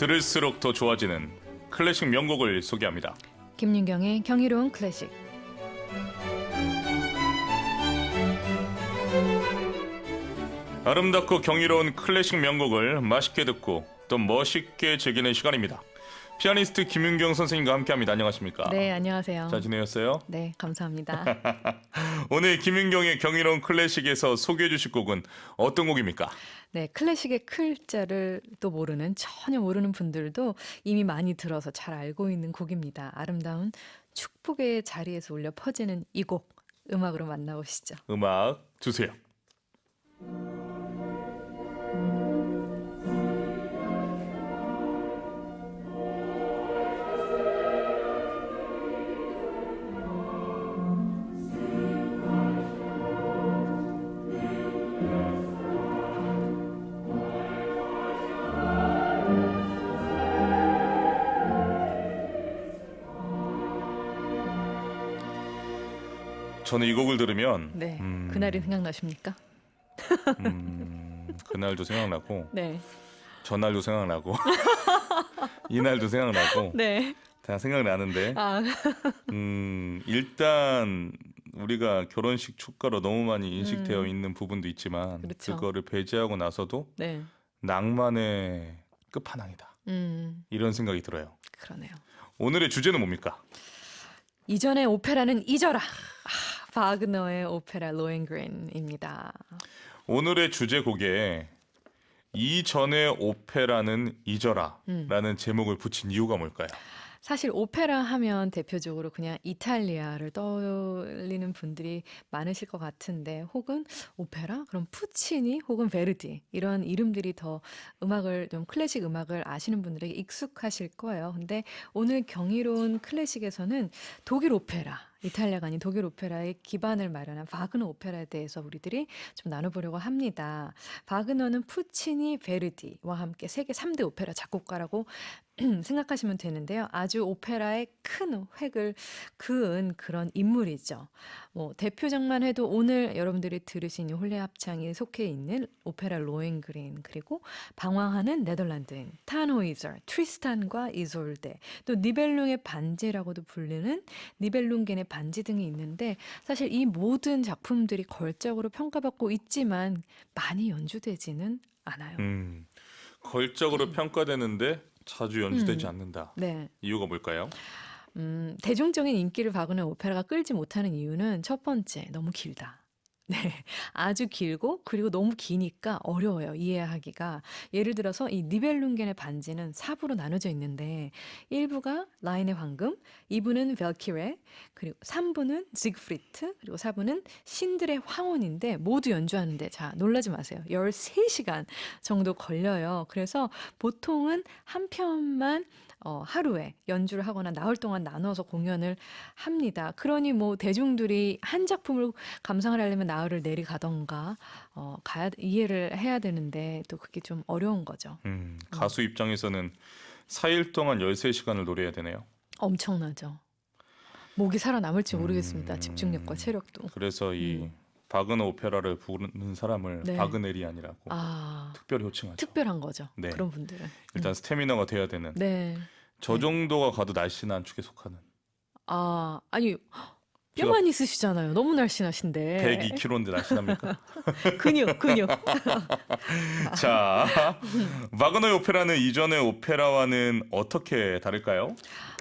들을수록 더 좋아지는 클래식 명곡을 소개합니다. 김윤경의 경이로운 클래식. 아름답고 경이로운 클래식 명곡을 맛있게 듣고 또 멋있게 즐기는 시간입니다. 피아니스트 김윤경 선생님과 함께합니다. 안녕하십니까? 네, 안녕하세요. 잘 지내셨어요? 네, 감사합니다. 오늘 김윤경의 경이로운 클래식에서 소개해 주실 곡은 어떤 곡입니까? 네, 클래식의 클자를 또 모르는 전혀 모르는 분들도 이미 많이 들어서 잘 알고 있는 곡입니다. 아름다운 축복의 자리에서 울려 퍼지는 이 곡 음악으로 만나보시죠. 음악 주세요. 저는 이 곡을 들으면 네, 음. 그날이 생각나십니까? 음, 그날도 생각나고 네, 전날도 생각나고 이날도 생각나고 네. 다 생각나는데 아, 음, 일단 우리가 결혼식 축가로 너무 많이 인식되어 음. 있는 부분도 있지만 그렇죠. 그거를 배제하고 나서도 네, 낭만의 끝판왕이다 음, 이런 생각이 들어요. 그러네요. 오늘의 주제는 뭡니까? 이전의 오페라는 잊어라. 아, 바그너의 오페라 로엔그린입니다. 오늘의 주제곡에 이전의 오페라는 잊어라라는 음. 제목을 붙인 이유가 뭘까요? 사실 오페라 하면 대표적으로 그냥 이탈리아를 떠올리는 분들이 많으실 것 같은데 혹은 오페라 그럼 푸치니 혹은 베르디 이런 이름들이 더 음악을 좀 클래식 음악을 아시는 분들에게 익숙하실 거예요. 근데 오늘 경이로운 클래식에서는 독일 오페라 이탈리아가 아닌 독일 오페라의 기반을 마련한 바그너 오페라에 대해서 우리들이 좀 나눠보려고 합니다. 바그너는 푸치니, 베르디와 함께 세계 3대 오페라 작곡가라고 생각하시면 되는데요. 아주 오페라의 큰 획을 그은 그런 인물이죠. 뭐 대표작만 해도 오늘 여러분들이 들으신 이 홀레 합창이 속해 있는 오페라 로엔그린 그리고 방황하는 네덜란드인 탄호이저, 트리스탄과 이솔데 또 니벨룽의 반지라고도 불리는 니벨룽겐의 반지 등이 있는데 사실 이 모든 작품들이 걸작으로 평가받고 있지만 많이 연주되지는 않아요. 음, 걸적으로 평가되는데 자주 연주되지 음. 않는다. 네. 이유가 뭘까요? 음, 대중적인 인기를 받는 오페라가 끌지 못하는 이유는 첫 번째, 너무 길다. 네. 아주 길고, 그리고 너무 기니까 어려워요, 이해하기가. 예를 들어서 이 니벨룽겐의 반지는 4부로 나눠져 있는데, 1부가 라인의 황금, 2부는 벨키레, 그리고 3부는 지그프리트, 그리고 4부는 신들의 황혼인데, 모두 연주하는데, 자, 놀라지 마세요. 13시간 정도 걸려요. 그래서 보통은 한 편만 어, 하루에 연주를 하거나 나흘 동안 나눠서 공연을 합니다. 그러니 뭐 대중들이 한 작품을 감상을 하려면 나 흘을 내리가던가 어, 가야 이해를 해야 되는데 또 그게 좀 어려운 거죠. 음, 가수 입장에서는 4일 동안 13시간을 노래해야 되네요. 엄청나죠. 목이 살아남을지 모르겠습니다. 음. 집중력과 체력도. 그래서 이 바그너 오페라를 부르는 사람을 음. 네. 바그네리안이라고 아, 특별히 호칭하죠. 특별한 거죠. 네. 그런 분들은. 일단 스태미너가 돼야 되는 네. 저 정도가 가도 날씬한 축에 속하는 아, 아니 뼈만 있으시잖아요. 너무 날씬하신데. 102kg인데 날씬합니까? 근육, 근육. 자, 바그너의 오페라는 이전의 오페라와는 어떻게 다를까요?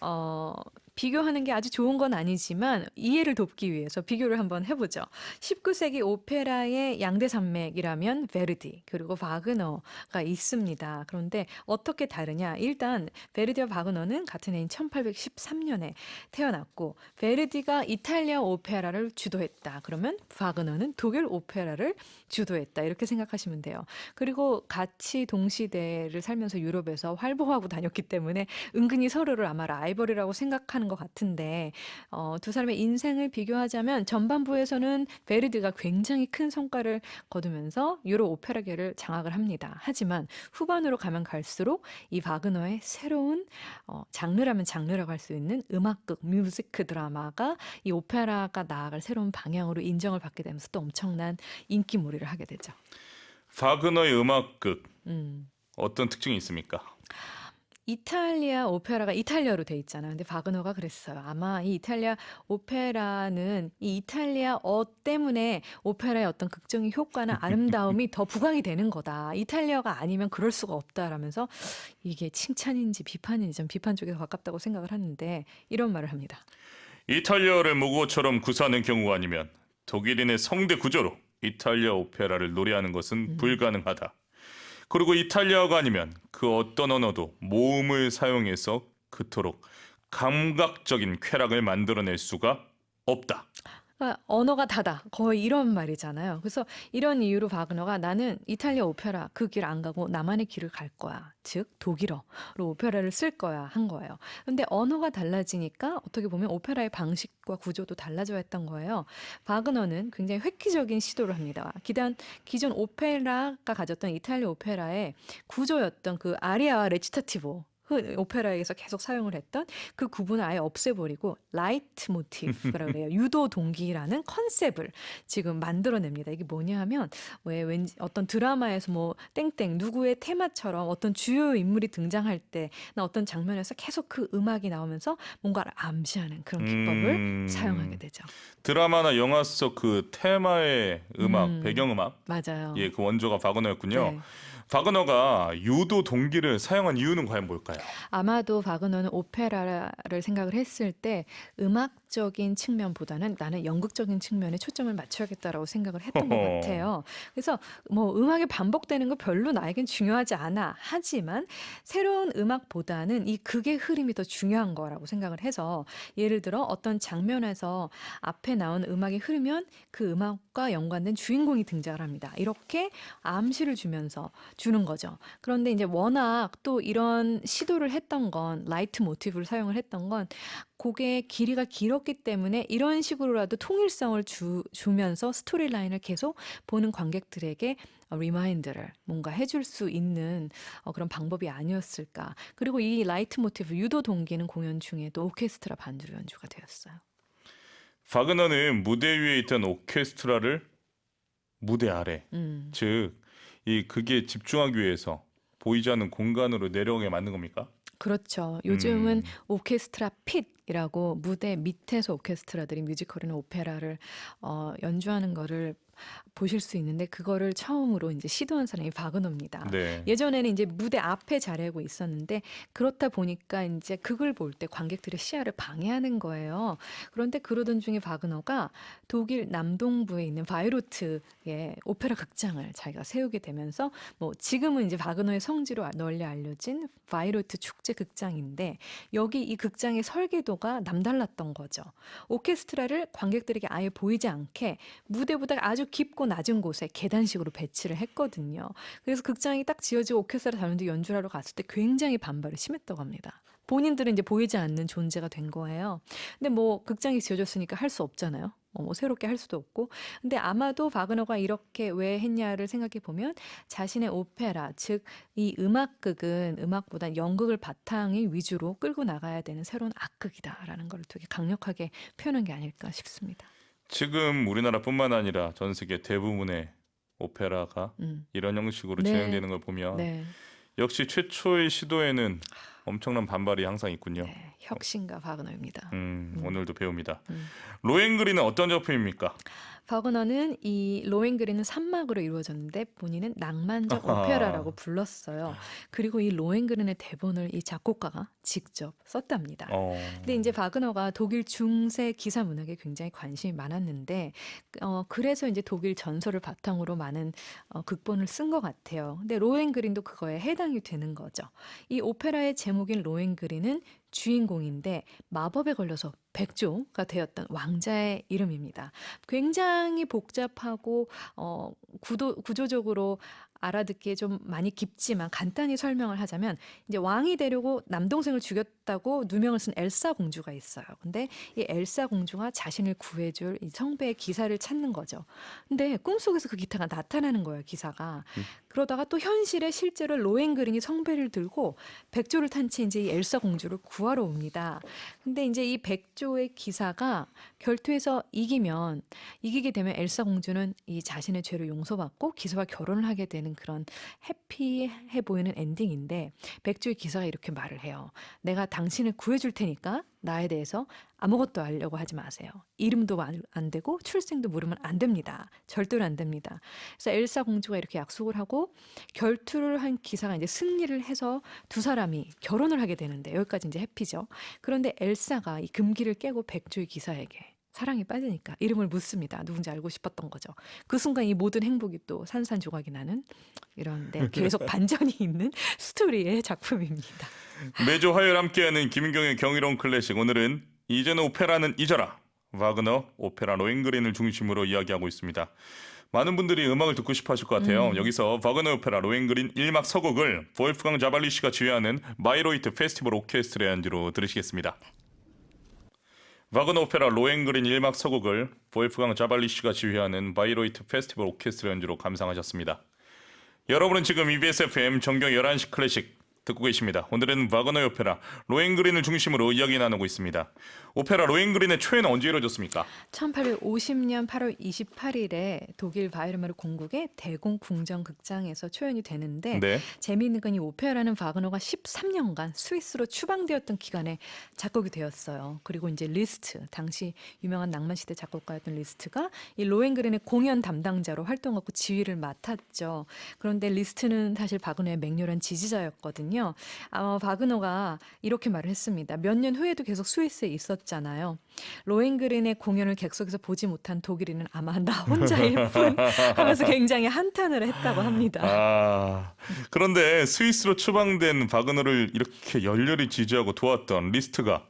어, 비교하는 게 아주 좋은 건 아니지만 이해를 돕기 위해서 비교를 한번 해보죠. 19세기 오페라의 양대 산맥이라면 베르디 그리고 바그너가 있습니다. 그런데 어떻게 다르냐? 일단 베르디와 바그너는 같은 해인 1813년에 태어났고 베르디가 이탈리아 오페라를 주도했다. 그러면 바그너는 독일 오페라를 주도했다. 이렇게 생각하시면 돼요. 그리고 같이 동시대를 살면서 유럽에서 활보하고 다녔기 때문에 은근히 서로를 아마 라이벌이라고 생각하는 것 같은데 어, 두 사람의 인생을 비교하자면 전반부에서는 베르디가 굉장히 큰 성과를 거두면서 유럽 오페라계를 장악을 합니다. 하지만 후반으로 가면 갈수록 이 바그너의 새로운 어, 장르라면 장르라고 할 수 있는 음악극, 뮤지크 드라마가 이 오페라가 나아갈 새로운 방향으로 인정을 받게 되면서 또 엄청난 인기몰이를 하게 되죠. 바그너의 음악극 음. 어떤 특징이 있습니까? 이탈리아 오페라가 이탈리아로 돼 있잖아요. 근데 바그너가 그랬어요. 아마 이 이탈리아 오페라는 이 이탈리아어 때문에 오페라의 어떤 극적인 효과나 아름다움이 더 부각이 되는 거다. 이탈리아가 아니면 그럴 수가 없다라면서 이게 칭찬인지 비판인지 좀 비판 쪽에 더 가깝다고 생각을 하는데 이런 말을 합니다. 이탈리아를 모국어처럼 구사하는 경우가 아니면 독일인의 성대 구조로 이탈리아 오페라를 노래하는 것은 불가능하다. 그리고 이탈리아가 아니면 그 어떤 언어도 모음을 사용해서 그토록 감각적인 쾌락을 만들어낼 수가 없다. 그러니까 언어가 다다. 거의 이런 말이잖아요. 그래서 이런 이유로 바그너가 나는 이탈리아 오페라 그 길 안 가고 나만의 길을 갈 거야. 즉 독일어로 오페라를 쓸 거야 한 거예요. 근데 언어가 달라지니까 어떻게 보면 오페라의 방식과 구조도 달라져야 했던 거예요. 바그너는 굉장히 획기적인 시도를 합니다. 기단 기존 오페라가 가졌던 이탈리아 오페라의 구조였던 그 아리아와 레치타티보 그 오페라에서 계속 사용을 했던 그 구분을 아예 없애버리고 라이트 모티브라고 그래요. 유도 동기라는 컨셉을 지금 만들어냅니다. 이게 뭐냐 하면 왜 왠지 어떤 드라마에서 뭐 땡땡 누구의 테마처럼 어떤 주요 인물이 등장할 때나 어떤 장면에서 계속 그 음악이 나오면서 뭔가를 암시하는 그런 기법을 음, 사용하게 되죠. 드라마나 영화 속 그 테마의 음악, 음. 배경음악, 맞아요. 예, 그 원조가 바그너였군요. 네. 바그너가 유도 동기를 사용한 이유는 과연 뭘까요? 아마도 바그너는 오페라를 생각을 했을 때 음악적인 측면보다는 나는 연극적인 측면에 초점을 맞춰야겠다라고 생각을 했던 것 허허. 같아요. 그래서 뭐 음악이 반복되는 거 별로 나에겐 중요하지 않아. 하지만 새로운 음악보다는 이 극의 흐름이 더 중요한 거라고 생각을 해서 예를 들어 어떤 장면에서 앞에 나온 음악이 흐르면 그 음악과 연관된 주인공이 등장을 합니다. 이렇게 암시를 주면서 주는 거죠. 그런데 이제 워낙 또 이런 시도를 했던 건 라이트 모티브를 사용을 했던 건 곡의 길이가 길었기 때문에 이런 식으로라도 통일성을 주, 주면서 스토리 라인을 계속 보는 관객들에게 어, 리마인드를 뭔가 해줄 수 있는 어, 그런 방법이 아니었을까. 그리고 이 라이트 모티브 유도 동기는 공연 중에도 오케스트라 반주로 연주가 되었어요. 바그너는 무대 위에 있던 오케스트라를 무대 아래, 음. 즉 이 극에 집중하기 위해서 보이지 않는 공간으로 내려오게 만든 겁니까? 그렇죠. 요즘은 음. 오케스트라 핏 이라고 무대 밑에서 오케스트라들이 뮤지컬이나 오페라를 어, 연주하는 거를 보실 수 있는데 그거를 처음으로 이제 시도한 사람이 바그너입니다. 네. 예전에는 이제 무대 앞에 자리하고 있었는데 그렇다 보니까 이제 극을 볼 때 관객들의 시야를 방해하는 거예요. 그런데 그러던 중에 바그너가 독일 남동부에 있는 바이로트의 오페라 극장을 자기가 세우게 되면서 뭐 지금은 이제 바그너의 성지로 널리 알려진 바이로트 축제 극장인데 여기 이 극장의 설계도 가 남달랐던 거죠. 오케스트라를 관객들에게 아예 보이지 않게 무대보다 아주 깊고 낮은 곳에 계단식으로 배치를 했거든요. 그래서 극장이 딱 지어지고 오케스트라 다른데 연주를 하러 갔을 때 굉장히 반발이 심했다고 합니다. 본인들은 이제 보이지 않는 존재가 된 거예요. 근데 뭐 극장이 지어졌으니까 할 수 없잖아요. 어, 뭐 새롭게 할 수도 없고. 근데 아마도 바그너가 이렇게 왜 했냐를 생각해 보면 자신의 오페라, 즉 이 음악극은 음악보다 연극을 바탕이 위주로 끌고 나가야 되는 새로운 악극이다라는 걸 되게 강력하게 표현한 게 아닐까 싶습니다. 지금 우리나라뿐만 아니라 전 세계 대부분의 오페라가 음. 이런 형식으로 네. 진행되는 걸 보면 네. 역시 최초의 시도에는 엄청난 반발이 항상 있군요. 네, 혁신가 바그너입니다. 음, 오늘도 배웁니다. 음. 로엔그리는 어떤 작품입니까? 바그너는 이 로엔그리는 산막으로 이루어졌는데 본인은 낭만적 아하. 오페라라고 불렀어요. 그리고 이 로엔그린의 대본을 이 작곡가가 직접 썼답니다. 어. 근데 이제 바그너가 독일 중세 기사 문학에 굉장히 관심이 많았는데 어 그래서 이제 독일 전설을 바탕으로 많은 어 극본을 쓴 것 같아요. 근데 로엔그린도 그거에 해당이 되는 거죠. 이 오페라의 제목인 로엔그린은 주인공인데 마법에 걸려서 백조가 되었던 왕자의 이름입니다. 굉장히 복잡하고 어 구도 구조적으로 알아듣기에 좀 많이 깊지만 간단히 설명을 하자면 이제 왕이 되려고 남동생을 죽였다고 누명을 쓴 엘사 공주가 있어요. 근데 이 엘사 공주가 자신을 구해줄 이 성배의 기사를 찾는 거죠. 근데 꿈속에서 그 기사가 나타나는 거예요, 기사가. 그러다가 또 현실에 실제로 로엔그린이 성배를 들고 백조를 탄 채 이제 이 엘사 공주를 구하러 옵니다. 근데 이제 이 백조의 기사가 결투에서 이기면 이기게 되면 엘사 공주는 이 자신의 죄를 용서받고 기사와 결혼을 하게 되는 그런 해피해 보이는 엔딩인데 백조의 기사가 이렇게 말을 해요. 내가 당신을 구해줄 테니까 나에 대해서 아무것도 알려고 하지 마세요. 이름도 안, 안 되고 출생도 물으면 안 됩니다. 절대로 안 됩니다. 그래서 엘사 공주가 이렇게 약속을 하고 결투를 한 기사가 이제 승리를 해서 두 사람이 결혼을 하게 되는데 여기까지 이제 해피죠. 그런데 엘사가 이 금기를 깨고 백조의 기사에게 사랑에 빠지니까 이름을 묻습니다. 누군지 알고 싶었던 거죠. 그 순간 이 모든 행복이 또 산산조각이 나는 이런 네, 계속 반전이 있는 스토리의 작품입니다. 매주 화요일 함께하는 김인경의 경이로운 클래식 오늘은 이제는 오페라는 잊어라 와그너 오페라 로엔그린을 중심으로 이야기하고 있습니다. 많은 분들이 음악을 듣고 싶어 하실 것 같아요. 여기서 와그너 오페라 로엔그린 1막 서곡을 볼프강 자발리 씨가 지휘하는 바이로이트 페스티벌 오케스트라 연주로 들으시겠습니다. 와그너 오페라 로엔그린 1막 서곡을 볼프강 자발리 씨가 지휘하는 바이로이트 페스티벌 오케스트라 연주로 감상하셨습니다. 여러분은 지금 EBS FM 정경 11시 클래식 듣고 계십니다. 오늘은 와그너의 오페라 로엔그린을 중심으로 이야기 나누고 있습니다. 오페라 로엔그린의 초연은 언제 이루어졌습니까? 1850년 8월 28일에 독일 바이에르마르 공국의 대공 궁정 극장에서 초연이 되는데 네. 재미있는 건 이 오페라는 바그너가 13년간 스위스로 추방되었던 기간에 작곡이 되었어요. 그리고 이제 리스트 당시 유명한 낭만 시대 작곡가였던 리스트가 이 로엔그린의 공연 담당자로 활동하고 지휘를 맡았죠. 그런데 리스트는 사실 바그너의 맹렬한 지지자였거든요. 어, 바그너가 이렇게 말을 했습니다. 몇 년 후에도 계속 스위스에 있었잖아요. 로엔그린의 공연을 객석에서 보지 못한 독일인은 아마 나 혼자일 뿐 하면서 굉장히 한탄을 했다고 합니다. 아 그런데 스위스로 추방된 바그너를 이렇게 열렬히 지지하고 도왔던 리스트가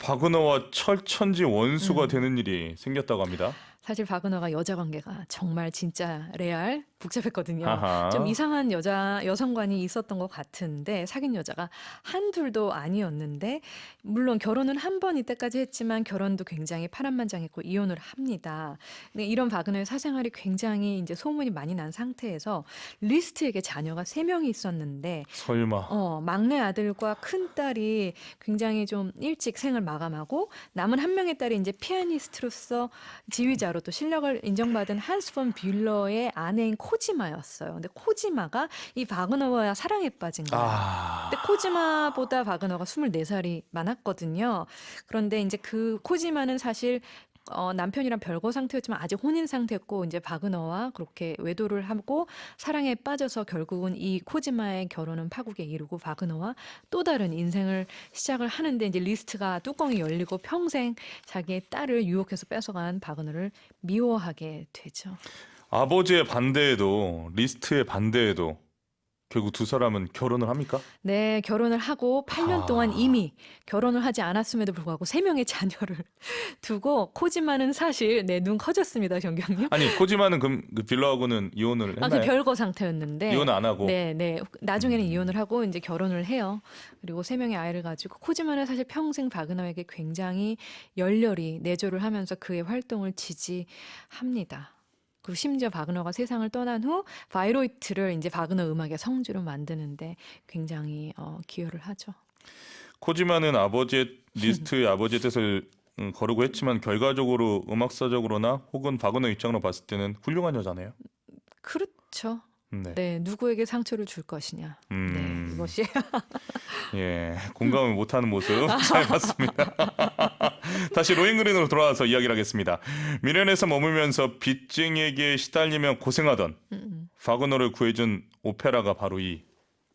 바그너와 철천지 원수가 음. 되는 일이 생겼다고 합니다. 사실 바그너가 여자 관계가 정말 진짜 레알 복잡했거든요. 아하. 좀 이상한 여자 여성관이 있었던 것 같은데 사귄 여자가 한둘도 아니었는데 물론 결혼은 한 번 이때까지 했지만 결혼도 굉장히 파란만장했고 이혼을 합니다. 근데 이런 바그너의 사생활이 굉장히 이제 소문이 많이 난 상태에서 리스트에게 자녀가 세 명이 있었는데 설마 어, 막내 아들과 큰 딸이 굉장히 좀 일찍 생을 마감하고 남은 한 명의 딸이 이제 피아니스트로서 지휘자로 또 실력을 인정받은 한스 폰 뷰러의 아내인 코지마였어요. 근데 코지마가 이 바그너와 사랑에 빠진 거예요. 아 근데 코지마보다 바그너가 24살이 많았거든요. 그런데 이제 그 코지마는 사실 어, 남편이랑 별거 상태였지만 아직 혼인 상태였고 이제 바그너와 그렇게 외도를 하고 사랑에 빠져서 결국은 이 코지마의 결혼은 파국에 이르고 바그너와 또 다른 인생을 시작을 하는데 이제 리스트가 뚜껑이 열리고 평생 자기의 딸을 유혹해서 뺏어간 바그너를 미워하게 되죠. 아버지의 반대에도 리스트의 반대에도 결국 두 사람은 결혼을 합니까? 네, 결혼을 하고 8년 아. 동안 이미 결혼을 하지 않았음에도 불구하고 세 명의 자녀를 두고 코지마는 사실 내눈 커졌습니다, 정경님. 아니 코지마는 그, 그 빌러하고는 이혼을 아, 했나요? 그 별거 상태였는데. 이혼 안 하고 네, 네. 나중에는 음. 이혼을 하고 이제 결혼을 해요. 그리고 세 명의 아이를 가지고 코지마는 사실 평생 바그너에게 굉장히 열렬히 내조를 하면서 그의 활동을 지지합니다. 그리고 심지어 바그너가 세상을 떠난 후 바이로이트를 이제 바그너 음악의 성주로 만드는데 굉장히 어, 기여를 하죠. 코지마는 아버지의 리스트의 아버지의 뜻을 음, 거르고 했지만 결과적으로 음악사적으로나 혹은 바그너 입장으로 봤을 때는 훌륭한 여자네요. 그렇죠. 네. 네, 누구에게 상처를 줄 것이냐. 음, 네, 이것이 예, 공감을 못하는 모습 잘 봤습니다. 다시 로잉그린으로 돌아와서 이야기를 하겠습니다. 미련에서 머물면서 빚쟁이에게 시달리며 고생하던 음, 바그너를 구해준 오페라가 바로 이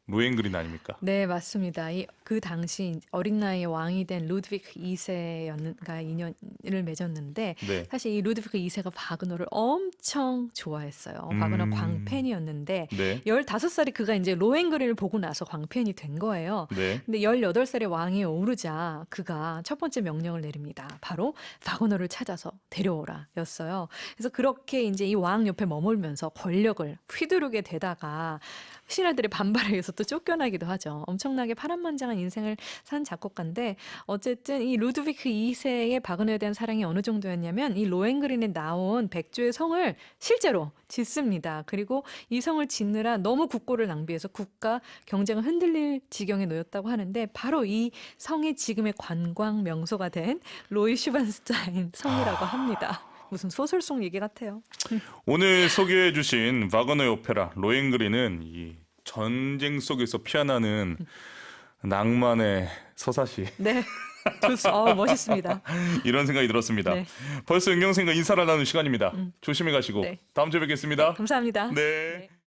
로잉그린 아닙니까? 네, 맞습니다. 이, 그 당시 어린 나이에 왕이 된 루드비크 2세가 인연을 맺었는데 네. 사실 이 루드비크 2세가 바그너를 엄청 좋아했어요. 바그너 음. 광팬이었는데 네. 15살이 그가 이제 로엔그린을 보고 나서 광팬이 된 거예요. 네. 근데 18살의 왕이 오르자 그가 첫 번째 명령을 내립니다. 바로 바그너를 찾아서 데려오라 였어요. 그래서 그렇게 이제 이 왕 옆에 머물면서 권력을 휘두르게 되다가 신하들의 반발에 의해서 또 쫓겨나기도 하죠. 엄청나게 파란만장한 인생을 산 작곡가인데 어쨌든 이 루드비크 2세의 바그너에 대한 사랑이 어느 정도였냐면 이 로엔그린에 나온 백조의 성을 실제로 짓습니다. 그리고 이 성을 짓느라 너무 국고를 낭비해서 국가 경제가 흔들릴 지경에 놓였다고 하는데 바로 이 성이 지금의 관광 명소가 된 로이 슈반스타인 성이라고 합니다. 무슨 소설 속 얘기 같아요. 오늘 소개해 주신 와그너의 오페라 로엔그린은 이 전쟁 속에서 피어나는 낭만의 서사시 네. 좋습- 어, 멋있습니다. 이런 생각이 들었습니다. 네. 벌써 은경생과 인사를 나누는 시간입니다. 조심히 가시고 네. 다음 주에 뵙겠습니다. 감사합니다. 네.